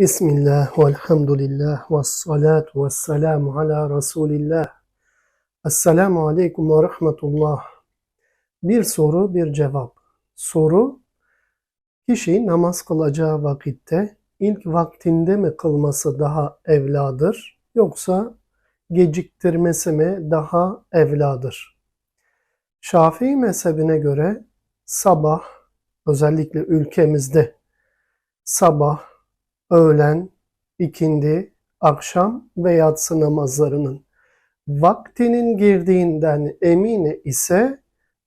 Bismillah ve elhamdülillah ve salatu ve selamu ala Resulillah. Esselamu aleyküm ve rahmetullah. Bir soru, bir cevap. Soru, kişi namaz kılacağı vakitte ilk vaktinde mi kılması daha evladır yoksa geciktirmesi mi daha evladır? Şafii mezhebine göre sabah, özellikle ülkemizde sabah, öğlen, ikindi, akşam ve yatsı namazlarının vaktinin girdiğinden emini ise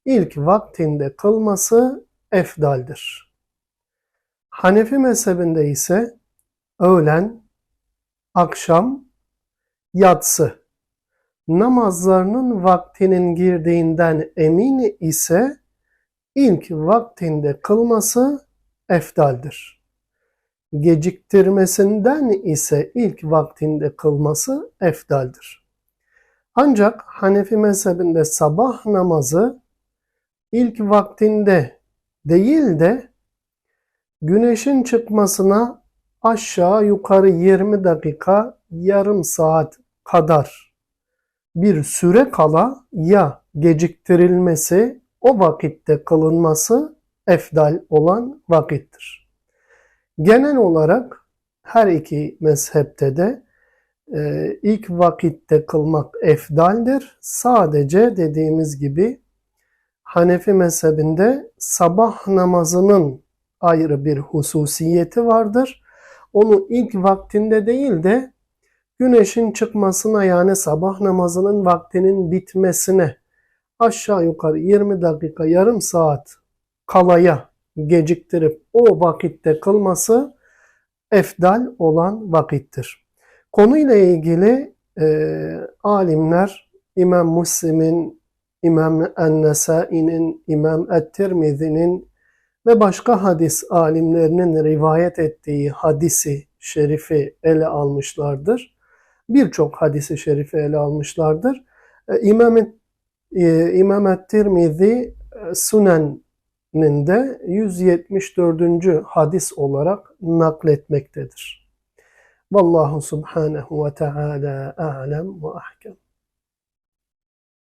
ilk vaktinde kılması efdaldir. Hanefi mezhebinde ise öğlen, akşam, yatsı namazlarının vaktinin girdiğinden emini ise ilk vaktinde kılması efdaldir geciktirmesinden ise ilk vaktinde kılması efdaldir. Ancak Hanefi mezhebinde sabah namazı ilk vaktinde değil de güneşin çıkmasına aşağı yukarı 20 dakika yarım saat kadar bir süre kala ya geciktirilmesi o vakitte kılınması efdal olan vakittir. Genel olarak her iki mezhepte de e, ilk vakitte kılmak efdaldir. Sadece dediğimiz gibi Hanefi mezhebinde sabah namazının ayrı bir hususiyeti vardır. Onu ilk vaktinde değil de güneşin çıkmasına yani sabah namazının vaktinin bitmesine aşağı yukarı 20 dakika yarım saat kalaya geciktirip o vakitte kılması efdal olan vakittir. Konuyla ilgili e, alimler İmam Müslim'in, İmam En-Nesai'nin, İmam Et-Tirmizi'nin ve başka hadis alimlerinin rivayet ettiği hadisi şerifi ele almışlardır. Birçok hadisi şerifi ele almışlardır. E, İmam, e, İmam Et-Tirmizi e, Sunen de 174. hadis olarak nakletmektedir. Vallahu subhanehu ve teala a'lem ve ahkem.